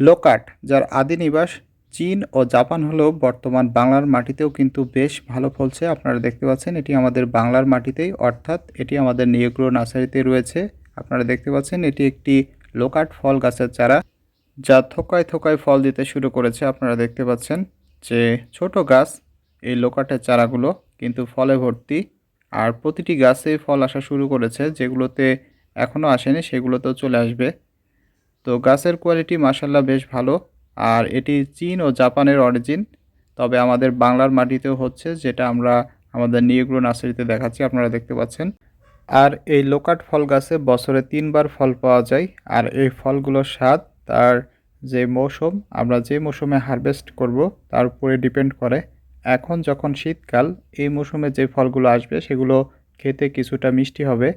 Loquat, যার আদি নিবাস চীন ও জাপান হলেও বর্তমান বাংলার মাটিতেও কিন্তু বেশ ভালো ফলছে। আপনারা দেখতে পাচ্ছেন, এটি আমাদের বাংলার মাটিতেই, অর্থাৎ এটি আমাদের নিয়োগ্র নার্সারিতে রয়েছে। আপনারা দেখতে পাচ্ছেন, এটি একটি লোকাট ফল গাছের চারা, যা থোকায় থোকায় ফল দিতে শুরু করেছে। আপনারা দেখতে পাচ্ছেন যে ছোট গাছ, এই লোকাটের চারাগুলো কিন্তু ফলে ভর্তি। আর প্রতিটি গাছে ফল আসা শুরু করেছে, যেগুলোতে এখনও আসেনি, সেগুলোতেও চলে আসবে। তো গাছের কোয়ালিটি মাসাল্লাহ বেশ ভালো। আর এটি চীন ও জাপানের অরিজিন তবে আমাদের বাংলার মাটিতেও হচ্ছে, যেটা আমরা আমাদের নিয়েগ্রো নার্সারিতে দেখাচ্ছি, আপনারা দেখতে পাচ্ছেন। আর এই লোকাট ফল গাছে বছরে তিনবার ফল পাওয়া যায়, আর এই ফলগুলোর স্বাদ, তার যে মৌসুম, আমরা যে মৌসুমে হারভেস্ট করব, তার উপরে ডিপেন্ড করে। এখন যখন শীতকাল, এই মৌসুমে যে ফলগুলো আসবে, সেগুলো খেতে কিছুটা মিষ্টি হবে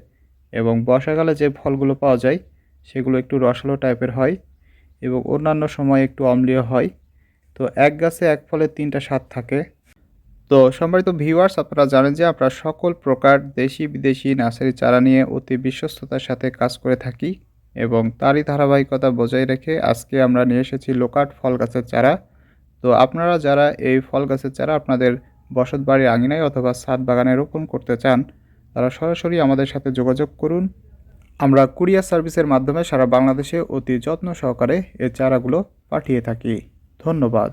এবং বর্ষাকালে যে ফলগুলো পাওয়া যায় সেগুলো একটু রসালো টাইপের হয় এবং অন্যান্য সময় একটু অম্লীয় হয়। তো এক গাছে এক ফলে তিনটা স্বাদ থাকে। তো সম্মানিত ভিউয়ার্স আপনারা জানেন যে আমরা সকল প্রকার দেশি বিদেশি নার্সারি চারা নিয়ে অতি বিশ্বস্ততার সাথে কাজ করে থাকি এবং তারই ধারাবাহিকতা বজায় রেখে আজকে আমরা নিয়ে এসেছি লোকাট ফল গাছের চারা। তো আপনারা যারা এই ফল গাছের চারা আপনাদের বসত বাড়ির আঙিনায় অথবা ছাদ বাগানে রোপণ করতে চান, তারা সরাসরি আমাদের সাথে যোগাযোগ করুন। আমরা কুরিয়ার সার্ভিসের মাধ্যমে সারা বাংলাদেশে অতি যত্ন সহকারে এ চারাগুলো পাঠিয়ে থাকি। ধন্যবাদ।